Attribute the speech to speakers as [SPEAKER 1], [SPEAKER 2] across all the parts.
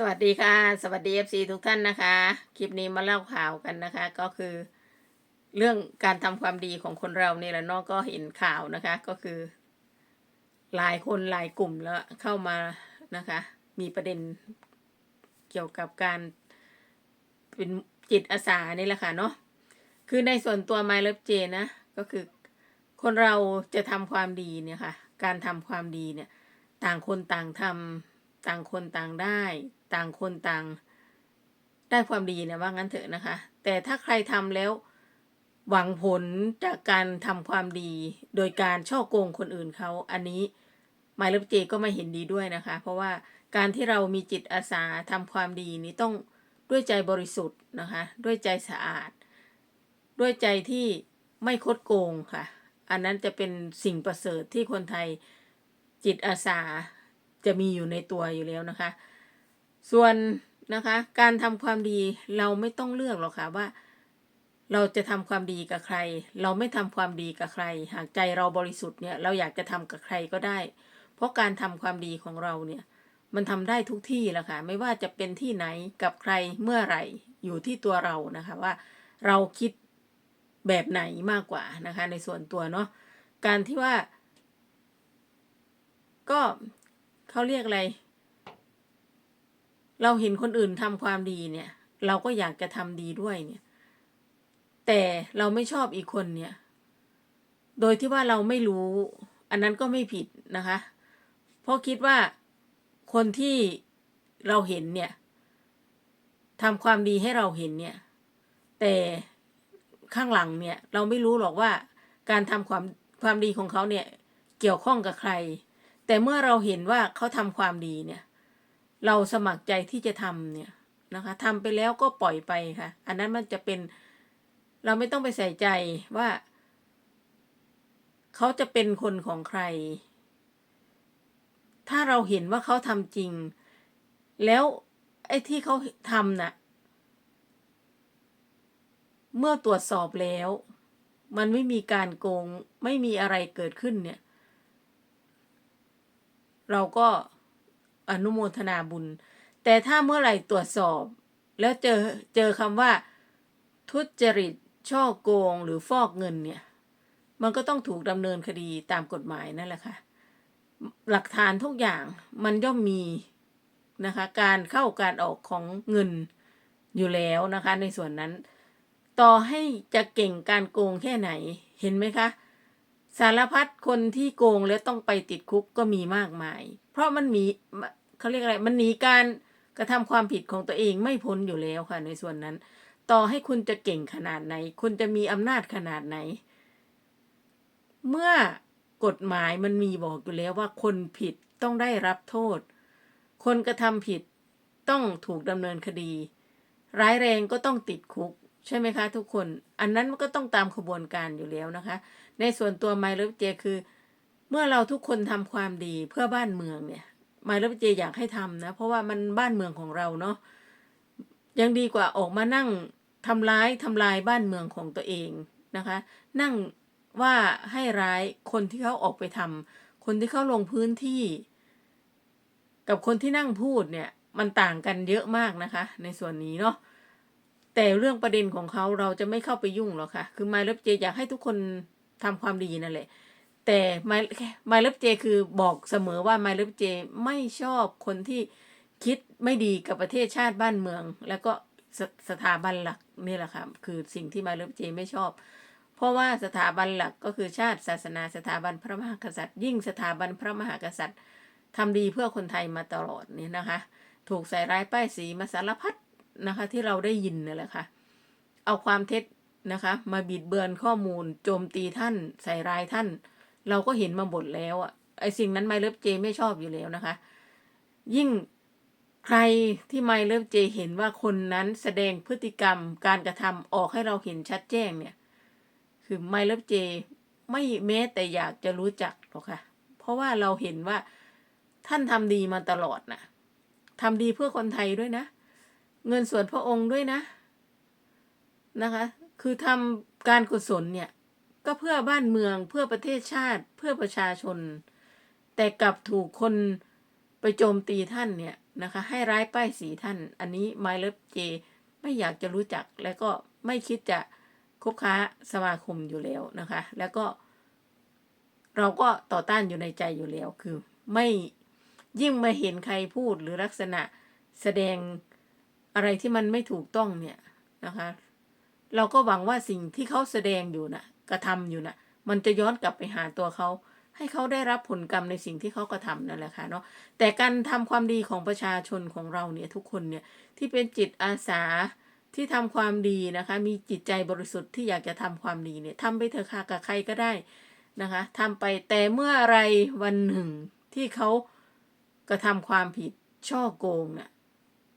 [SPEAKER 1] สวัสดีค่ะ สวัสดี FC ทุกท่านนะคะ คลิปนี้มาเล่าข่าวกันนะคะ ก็คือ เรื่องการทำความดีของคนเรานี่แหละเนอกก็เห็นข่าวนะคะ ก็คือ หลายคนหลายกลุ่มแล้วเข้ามานะคะ มีประเด็นเกี่ยวกับการเป็นจิตอาสานี่แหละค่ะเนาะคือในส่วนตัวไมล์เลิฟเจนะ ก็คือ คนเราจะทำความดีเนี่ยค่ะ การทำความดีเนี่ย ต่างคนต่างทำ ต่างคนต่างได้ ต่างคนต่าง ได้ความดีเนี่ยว่างั้นเถอะนะคะ แต่ถ้าใครทำแล้วหวังผลจากการทำความดี โดยการช่อโกงคนอื่นเขาอันนี้หมายเลขเจก็ไม่เห็นดีด้วยนะคะ เพราะว่าการที่เรามีจิตอาสาทำความดีนี้ต้องด้วยใจบริสุทธิ์นะคะ ด้วยใจสะอาด ด้วยใจที่ไม่คดโกงค่ะ อันนั้นจะเป็นสิ่งประเสริฐที่คนไทยจิตอาสา จะมีอยู่ในตัวอยู่แล้วนะคะ ส่วนนะคะ การทำความดีเราไม่ต้องเลือกหรอกค่ะว่า เราจะทำความดีกับใคร เราไม่ทำความดีกับใคร หากใจเราบริสุทธิ์เนี่ยเราอยากจะทำกับใครก็ได้ เพราะการทำความดีของเราเนี่ยมันทำได้ทุกที่แหละค่ะ ไม่ว่าจะเป็นที่ไหนกับใครเมื่อไหร่อยู่ที่ตัวเรานะคะว่าเราคิดแบบไหนมากกว่านะคะ ในส่วนตัวเนาะการที่ว่า ก็ เขาเรียกอะไร เราเห็นคนอื่นทำความดีเนี่ย เราก็อยากจะทำดีด้วยเนี่ย แต่เราไม่ชอบอีกคนเนี่ย โดยที่ว่าเราไม่รู้ อันนั้นก็ไม่ผิดนะคะ เพราะคิดว่าคนที่เราเห็นเนี่ยทำความดีให้เราเห็นเนี่ย แต่ข้างหลังเนี่ย เราไม่รู้หรอกว่าการทำความความดีของเขาเนี่ย เกี่ยวข้องกับใคร แต่เมื่อเราเห็นว่าเขาทำความดีเนี่ย เราสมัครใจที่จะทำเนี่ยนะคะทำไปแล้วก็ปล่อยไปค่ะ อันนั้นมันจะเป็นเราไม่ต้องไปใส่ใจว่า เขาจะเป็นคนของใคร ถ้าเราเห็นว่าเขาทำจริง แล้วไอ้ที่เขาทำน่ะ เมื่อตรวจสอบแล้ว มันไม่มีการโกง ไม่มีอะไรเกิดขึ้นเนี่ย เราก็อนุโมทนาบุญ แต่ถ้าเมื่อไหร่ตรวจสอบ แล้วเจอเจอคำว่า ทุจริตช่อโกงหรือฟอกเงินเนี่ย มันก็ต้องถูกดำเนินคดีตามกฎหมายนั่นแหละค่ะ หลักฐานทุกอย่างมันย่อมมีนะคะ การเข้าการออกของเงินอยู่แล้วนะคะ ในส่วนนั้น ต่อให้จะเก่งการโกงแค่ไหนเห็นไหมคะ สารพัดคนที่โกงแล้วต้องไปติดคุกก็มีมากมาย เพราะมันมีเขาเรียกอะไร มันหนีการกระทำความผิดของตัวเองไม่พ้นอยู่แล้วค่ะ ในส่วนนั้น ต่อให้คุณจะเก่งขนาดไหน คุณจะมีอำนาจขนาดไหน เมื่อกฎหมายมันมีบอกอยู่แล้วว่าคนผิดต้องได้รับโทษ คนกระทำผิดต้องถูกดำเนินคดี ร้ายแรงก็ต้องติดคุก ใช่ไหมคะ ทุกคน อันนั้นมันก็ต้องตามขบวนการอยู่แล้วนะคะ ในส่วนตัวไมล์เลฟเจคือ เมื่อเราทุกคนทำความดีเพื่อบ้านเมืองเนี่ยไมล์เลฟเจอยากให้ทำนะ เพราะว่ามันบ้านเมืองของเราเนาะยังดีกว่าออกมานั่งทำร้ายทำลายบ้านเมืองของตัวเองนะคะ นั่งว่าให้ร้ายคนที่เขาออกไปทำคนที่เขาลงพื้นที่ กับคนที่นั่งพูดเนี่ยมันต่างกันเยอะมากนะคะ ในส่วนนี้เนาะแต่เรื่องประเด็นของเขาเราจะไม่เข้าไปยุ่งหรอกค่ะ คือไมล์ลฟเจอยากให้ทุกคน ทำความดีนั่นแหละ แต่ไมล์ไมล์เลฟเจคือบอกเสมอว่าไมล์เลฟเจไม่ชอบคนที่คิดไม่ดีกับประเทศชาติบ้านเมือง แล้วก็สสถาบันหลักนี่แหละค่ะคือสิ่งที่ไมล์เลฟเจไม่ชอบ เพราะว่าสถาบันหลักก็คือชาติศาสนาสถาบันพระมหากษัตริย์ ยิ่งสถาบันพระมหากษัตริย์ทำดีเพื่อคนไทยมาตลอดนี่นะคะ ถูกใส่ร้ายป้ายสีมาสารพัดนะคะ ที่เราได้ยินนี่แหละค่ะ เอาความเท็จ นะคะ มาบิดเบือนข้อมูลโจมตีท่านใส่ร้ายท่าน เราก็เห็นมาหมดแล้วอะไอสิ่งนั้นไมเลิฟเจไม่ชอบอยู่แล้วนะคะ ยิ่งใครที่ไมเลิฟเจเห็นว่าคนนั้นแสดงพฤติกรรมการกระทำออกให้เราเห็นชัดแจ้งเนี่ย คือไมเลิฟเจไม่แม้แต่อยากจะรู้จักหรอกค่ะ เพราะว่าเราเห็นว่าท่านทำดีมาตลอดนะทำดีเพื่อคนไทยด้วยนะ เงินส่วนพระองค์ด้วยนะนะคะ คือทำการกุศลเนี่ย ก็เพื่อบ้านเมืองเพื่อประเทศชาติเพื่อประชาชน แต่กลับถูกคนไปโจมตีท่านเนี่ยนะคะ ให้ร้ายป้ายสีท่าน อันนี้ My Love J ไม่อยากจะรู้จักและก็ไม่คิดจะคบค้าสมาคมอยู่แล้วนะคะ แล้วก็ เราก็ต่อต้านอยู่ในใจอยู่แล้วคือ ไม่ยิ่งมาเห็นใครพูดหรือลักษณะแสดงอะไรที่มันไม่ถูกต้องเนี่ยนะคะ เราก็หวังว่าสิ่งที่เขาแสดงอยู่นะกระทำอยู่นะมันจะย้อนกลับไปหาตัวเขา ให้เขาได้รับผลกรรมในสิ่งที่เขากระทำนั่นแหละค่ะเนาะแต่การทำความดีของประชาชนของเราเนี่ยทุกคนเนี่ยที่เป็นจิตอาสาที่ทำความดีนะคะ มีจิตใจบริสุทธิ์ที่อยากจะทำความดีเนี่ยทำไปเถอะค่ะกับใครก็ได้นะคะทำไปแต่เมื่ออะไรวันหนึ่งที่เขากระทำความผิดช่อโกงเนี่ย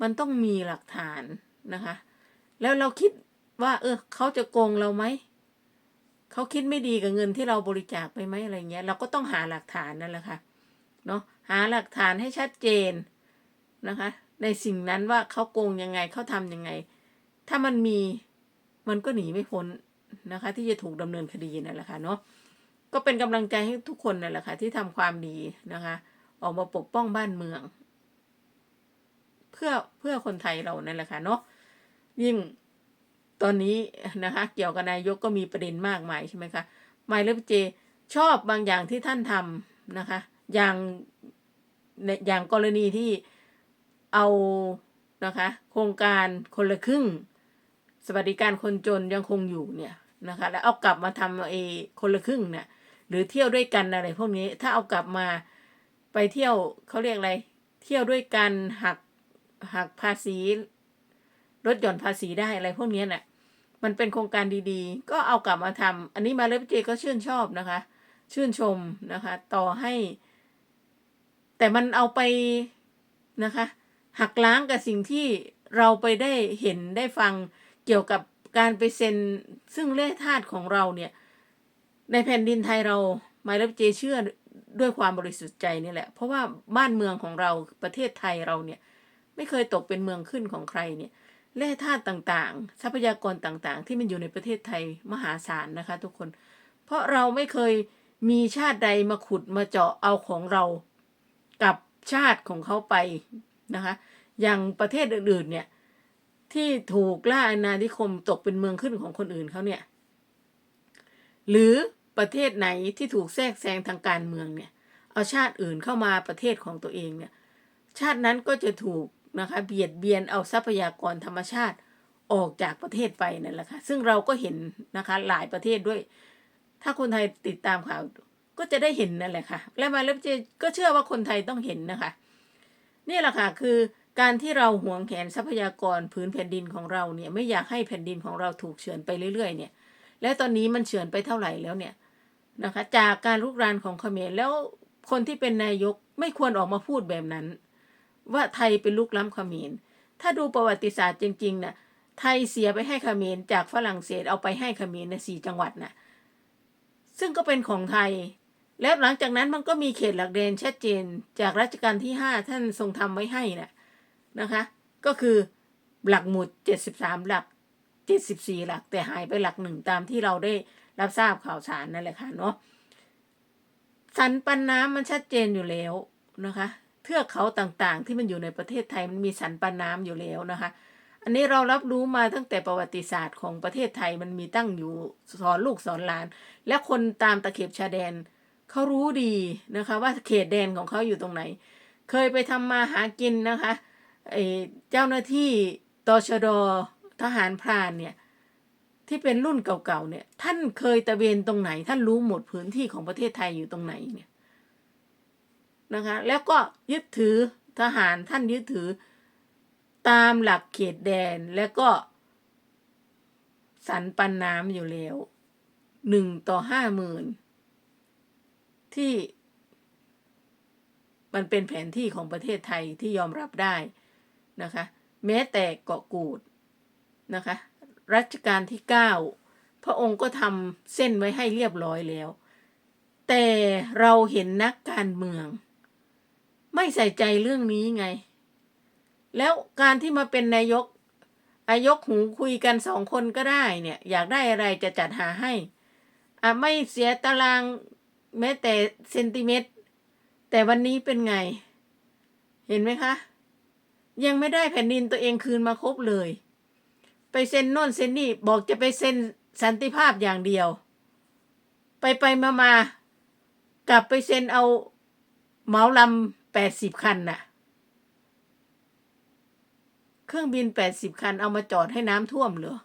[SPEAKER 1] มันต้องมีหลักฐานนะคะ แล้วเราคิด ว่า เออเขาจะโกงเราไหมเขาคิดไม่ดีกับเงินที่เราบริจาคไปไหมอะไรเงี้ย เราก็ต้องหาหลักฐานนั่นแหละค่ะเนาะหาหลักฐานให้ชัดเจนนะคะ ในสิ่งนั้นว่าเขาโกงยังไงเขาทำยังไง ถ้ามันมีมันก็หนีไม่พ้นนะคะ ที่จะถูกดำเนินคดีนั่นแหละค่ะเนาะก็เป็นกำลังใจให้ทุกคนนั่นแหละค่ะที่ทำความดีนะคะ ออกมาปกป้องบ้านเมือง เพื่อเพื่อคนไทยเรานั่นแหละค่ะเนาะยิ่ง ตอนนี้นะคะ เกี่ยวกับนายกก็มีประเด็นมากมายใช่ไหมคะไมเลฟเจชอบบางอย่างที่ท่านทำนะคะ อย่างอย่างกรณีที่เอานะคะ โครงการคนละครึ่ง สวัสดิการคนจนยังคงอยู่เนี่ยนะคะ แล้วเอากลับมาทำเอคนละครึ่งเนี่ยหรือเที่ยวด้วยกันอะไรพวกนี้ถ้าเอากลับมาไปเที่ยวเขาเรียกอะไร เที่ยวด้วยกันหักหักภาษี ลดหย่อนภาษีได้อะไรพวกนี้น่ะ มันเป็นโครงการดีๆ ก็เอากลับมาทำอันนี้มาเลฟเจก็ชื่นชอบนะคะ ชื่นชมนะคะ ต่อให้ แต่มันเอาไปนะคะ หักล้างกับสิ่งที่เราไปได้เห็นได้ฟังเกี่ยวกับการไปเซ็นซึ่งเล่ธาตุของเราเนี่ย ในแผ่นดินไทยเราไมเลฟเจเชื่อด้วยความบริสุทธิ์ใจนี่แหละ เพราะว่าบ้านเมืองของเราประเทศไทยเราเนี่ย ไม่เคยตกเป็นเมืองขึ้นของใครเนี่ย แร่ธาตุต่างๆ ทรัพยากรต่างๆ ที่มันอยู่ในประเทศไทยมหาศาลนะคะ ทุกคน เพราะเราไม่เคยมีชาติใดมาขุดมาเจาะเอาของเรากับชาติของเขาไปนะคะ อย่างประเทศอื่นๆ เนี่ย ที่ถูกล่าอาณานิคมตกเป็นเมืองขึ้นของคนอื่นเขาเนี่ย หรือประเทศไหนที่ถูกแทรกแซงทางการเมืองเนี่ย เอาชาติอื่นเข้ามาประเทศของตัวเองเนี่ย ชาตินั้นก็จะถูก นะคะเบียดเบียนเอาทรัพยากรธรรมชาติออกจากประเทศไปนั่นแหละค่ะ ซึ่งเราก็เห็นนะคะหลายประเทศด้วย ถ้าคนไทยติดตามข่าวก็จะได้เห็นนั่นแหละค่ะ และมาเลฟเจก็เชื่อว่าคนไทยต้องเห็นนะคะ นี่แหละค่ะคือการที่เราหวงแหนทรัพยากรพื้นแผ่นดินของเราเนี่ย ไม่อยากให้แผ่นดินของเราถูกเฉือนไปเรื่อยๆ เนี่ย และตอนนี้มันเฉือนไปเท่าไหร่แล้วเนี่ยนะคะ จากการลุกรานของเขมรแล้วคนที่เป็นนายกไม่ควรออกมาพูดแบบนั้น ว่าไทยเป็นลูกล้ำเขมร ถ้าดูประวัติศาสตร์จริงๆนะ่ะไทยเสียไปให้เขมรจากฝรั่งเศสเอาไปให้เขมรในสี่จังหวัดนะ่ะซึ่งก็เป็นของไทย แล้วหลังจากนั้นมันก็มีเขตหลักแดนชัดเจนจากรัชกาลที่ห้าท่านทรงทำไว้ให้นะนะคะ ก็คือหลักหมุดเจ็ดสิบสามหลักเจ็ดสิบสี่หลัก แต่หายไปหลักหนึ่งตามที่เราได้รับทราบข่าวสารนั่นแหละค่ะเนาะสันปันน้ำมันชัดเจนอยู่แล้วนะคะ เทือกเขาต่างๆ ที่มันอยู่ในประเทศไทยมันมีสันปันน้ำอยู่แล้วนะคะ อันนี้เรารับรู้มาตั้งแต่ประวัติศาสตร์ของประเทศไทยมันมีตั้งอยู่สอนลูกสอนหลาน และคนตามตะเข็บชายแดนเขารู้ดีนะคะ ว่าเขตแดนของเขาอยู่ตรงไหน เคยไปทำมาหากินนะคะเจ้าหน้าที่ตชดทหารพรานเนี่ยที่เป็นรุ่นเก่าๆเนี่ย ท่านเคยตะเวนตรงไหน ท่านรู้หมดพื้นที่ของประเทศไทยอยู่ตรงไหนเนี่ย นะคะ แล้วก็ยึดถือทหารท่านยึดถือตามหลักเขตแดนและก็ สันปันน้ำอยู่แล้วหนึ่งต่อห้าหมื่นที่ มันเป็นแผนที่ของประเทศไทยที่ยอมรับได้นะคะ แม้แต่เกาะกูดนะคะ รัชกาลที่เก้าพระองค์ก็ทำเส้นไว้ให้เรียบร้อยแล้ว แต่เราเห็นนักการเมือง ไม่ใส่ใจเรื่องนี้ไง แล้วการที่มาเป็นนายกอายกหูคุยกันสองคนก็ได้เนี่ย อยากได้อะไรจะจัดหาให้อะไม่เสียตารางแม้แต่เซนติเมตร แต่วันนี้เป็นไง เห็นไหมคะ ยังไม่ได้แผ่นดินตัวเองคืนมาครบเลย ไปเซ็นโน่นเซ็นนี่บอกจะไปเซ็นสันติภาพอย่างเดียว ไปไปมามากลับไปเซ็นเอาเหมาลำ แปดสิบคันน่ะ เครื่องบินแปดสิบคันเอามาจอดให้น้ำท่วมเหรอ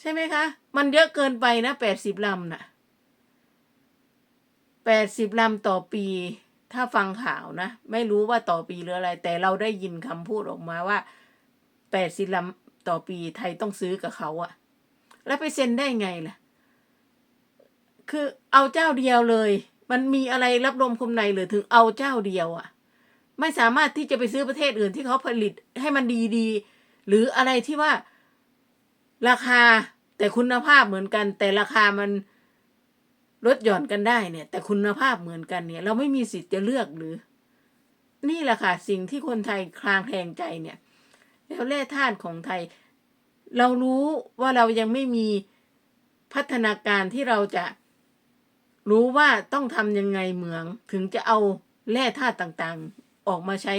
[SPEAKER 1] ใช่ไหมคะ มันเยอะเกินไปนะแปดสิบลำน่ะแปดสิบลำต่อปี ถ้าฟังข่าวนะ ไม่รู้ว่าต่อปีหรืออะไร แต่เราได้ยินคำพูดออกมาว่าแปดสิบลำต่อปีไทยต้องซื้อกับเขาอะแล้วไปเซ็นได้ไงล่ะ คือเอาเจ้าเดียวเลย มันมีอะไรรับรมคมในหรือถึงเอาเจ้าเดียวอะไม่สามารถที่จะไปซื้อประเทศอื่นที่เขาผลิตให้มันดีๆ หรืออะไรที่ว่าราคาแต่คุณภาพเหมือนกัน แต่ราคามันลดหย่อนกันได้เนี่ย แต่คุณภาพเหมือนกันเนี่ย เราไม่มีสิทธิ์จะเลือกหรือ นี่แหละค่ะสิ่งที่คนไทยคลางแคลงใจเนี่ย แล้วแร่ธาตุของไทย เรารู้ว่าเรายังไม่มีพัฒนาการที่เราจะ รู้ว่าต้องทำยังไงเหมือง ถึงจะเอาแร่ธาตุต่างๆออกมาใช้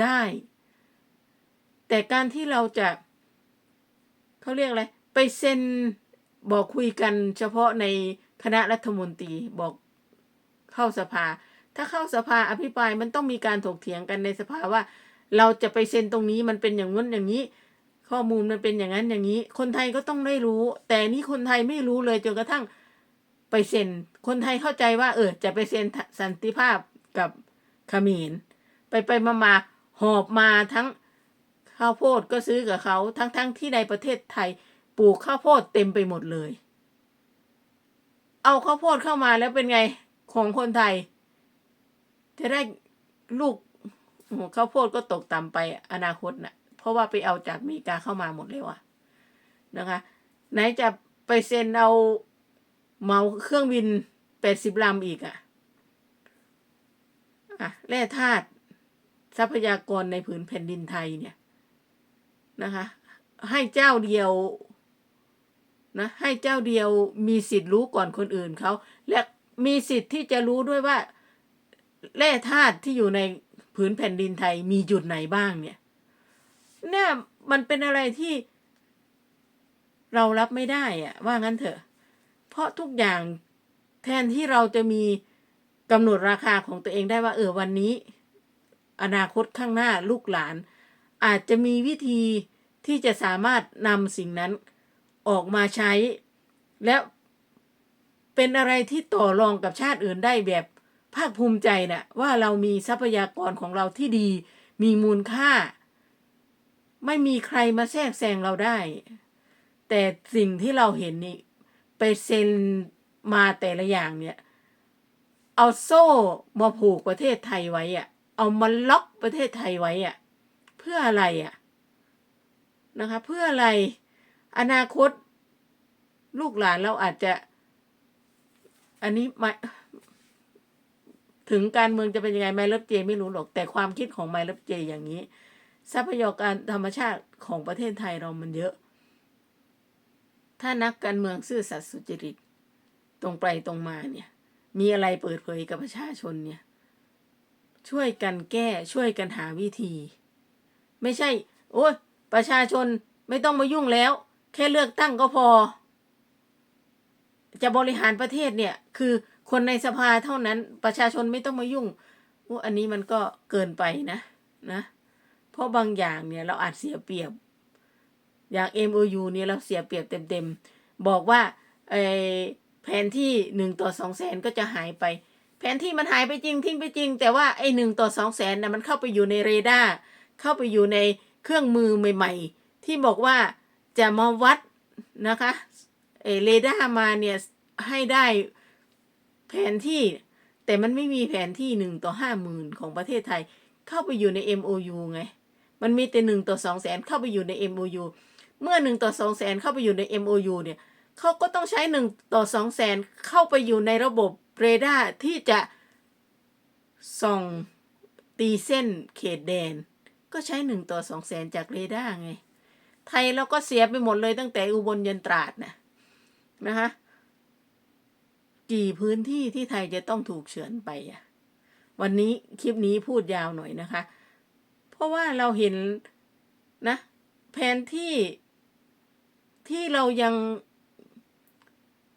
[SPEAKER 1] ได้ แต่การที่เราจะเขาเรียกอะไร ไปเซ็นบอกคุยกันเฉพาะในคณะรัฐมนตรีบอกเข้าสภา ถ้าเข้าสภาอภิปรายมันต้องมีการถกเถียงกันในสภาว่า เราจะไปเซ็นตรงนี้มันเป็นอย่างนู้นอย่างนี้ ข้อมูลมันเป็นอย่างนั้นอย่างนี้ คนไทยก็ต้องได้รู้ แต่นี่คนไทยไม่รู้เลยจนกระทั่ง ไปเซ็น คนไทยเข้าใจว่า เออ จะไปเซ็นสันติภาพกับเขมรไปไปมามาหอบมาทั้งข้าวโพดก็ซื้อกับเขาทั้งๆทที่ในประเทศไทยปลูกข้าวโพดเต็มไปหมดเลย เอาข้าวโพดเข้ามาแล้วเป็นไงของคนไทย จะได้ลูกข้าวโพดก็ตกต่ำไปอนาคตนะ่ะ เพราะว่าไปเอาจากอเมริกาเข้ามาหมดเลยว่ะนะคะ ไหนจะไปเซ็นเอา เมาเครื่องบินแปดสิบลำอีกอะ่ะอะแร่ธาตุทรัพยากรในผืนแผ่นดินไทยเนี่ยนะคะ ให้เจ้าเดียวนะให้เจ้าเดียวมีสิทธิ์รู้ก่อนคนอื่นเขาและมีสิทธิ์ที่จะรู้ด้วยว่าแร่ธาตุที่อยู่ในผืนแผ่นดินไทยมีจุดไหนบ้างเนี่ยเนี่ยมันเป็นอะไรที่เรารับไม่ได้อะว่างั้นเถอะ เพราะทุกอย่างแทนที่เราจะมีกำหนดราคาของตัวเองได้ว่า เออวันนี้ อนาคตข้างหน้าลูกหลาน อาจจะมีวิธีที่จะสามารถนำสิ่งนั้นออกมาใช้ แล้วเป็นอะไรที่ต่อรองกับชาติอื่นได้แบบภาคภูมิใจนะ่ะว่าเรามีทรัพยากรของเราที่ดี มีมูลค่า ไม่มีใครมาแทรกแซงเราได้ แต่สิ่งที่เราเห็นนี่ เซ็นมาแต่ละอย่างเนี่ย เอาโซ่มาผูกประเทศไทยไว้อะเอามาล็อกประเทศไทยไว้อะเพื่ออะไรอะนะคะ เพื่ออะไรอนาคต ลูกหลานเราอาจจะ อันนี้ไม่ถึงการเมืองจะเป็นยังไงไมลับเจไม่รู้หรอก แต่ความคิดของไมลับเจอย่างนี้ ทรัพยากรธรรมชาติของประเทศไทยเรามันเยอะ ถ้านักการเมืองซื่อสัตย์สุจริต ตรงไปตรงมาเนี่ย มีอะไรเปิดเผยกับประชาชนเนี่ย ช่วยกันแก้ช่วยกันหาวิธี ไม่ใช่ โอ้ยประชาชนไม่ต้องมายุ่งแล้ว แค่เลือกตั้งก็พอ จะบริหารประเทศเนี่ย คือคนในสภาเท่านั้น ประชาชนไม่ต้องมายุ่งว่าอันนี้มันก็เกินไปนะนะ เพราะบางอย่างเนี่ยเราอาจเสียเปรียบ อย่าง MOU เนี่ยเราเสียเปรียบเต็มๆ บอกว่าไอแผนที่หนึ่งต่อสองแสนก็จะหายไป แผนที่มันหายไปจริงทิ้งไปจริง แต่ว่าไอหนึ่งต่อสองแสนนะมันเข้าไปอยู่ในเรดาร์เข้าไปอยู่ในเครื่องมือใหม่ ๆ ที่บอกว่าจะมาวัดนะคะเอเรดาร์มาเนี่ยให้ได้แผนที่ แต่มันไม่มีแผนที่หนึ่งต่อห้าหมื่นของประเทศไทย เข้าไปอยู่ใน MOU ไง มันมีแต่หนึ่งต่อสองแสนเข้าไปอยู่ใน MOU เมื่อหนึ่งต่อสองแสนเข้าไปอยู่ใน MOU เนี่ยเขาก็ต้องใช้หนึ่งต่อสองแสนเข้าไปอยู่ในระบบเรดาร์ที่จะส่องตีเส้นเขตแดน ก็ใช้หนึ่งต่อสองแสนจากเรดาร์ไง ไทยเราก็เสียไปหมดเลยตั้งแต่อุบลยันตราดนะนะคะกี่พื้นที่ที่ไทยจะต้องถูกเฉือนไปอะวันนี้คลิปนี้พูดยาวหน่อยนะคะ เพราะว่าเราเห็นนะแผนที่ ที่เรายัง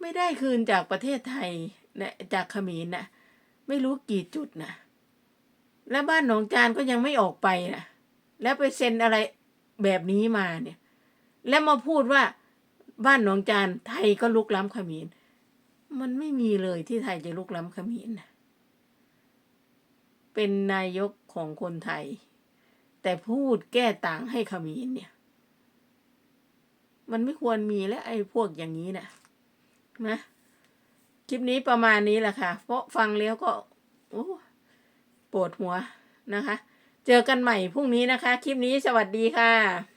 [SPEAKER 1] ไม่ได้คืนจากประเทศไทยนะจากเขมรนะไม่รู้กี่จุดนะและบ้านหนองจานก็ยังไม่ออกไปนะแล้วไปเซ็นอะไรแบบนี้มาเนี่ย แล้วมาพูดว่าบ้านหนองจานไทยก็ลุกล้ำเขมรมันไม่มีเลยที่ไทยจะลุกล้ำเขมรนะเป็นนายกของคนไทย แต่พูดแก้ต่างให้เขมรเนี่ย มันไม่ควรมีและไอ้พวกอย่างนี้นะนะคลิปนี้ประมาณนี้แหละค่ะ เพราะฟังแล้วก็โอ้ปวดหัวนะคะ เจอกันใหม่พรุ่งนี้นะคะ คลิปนี้สวัสดีค่ะ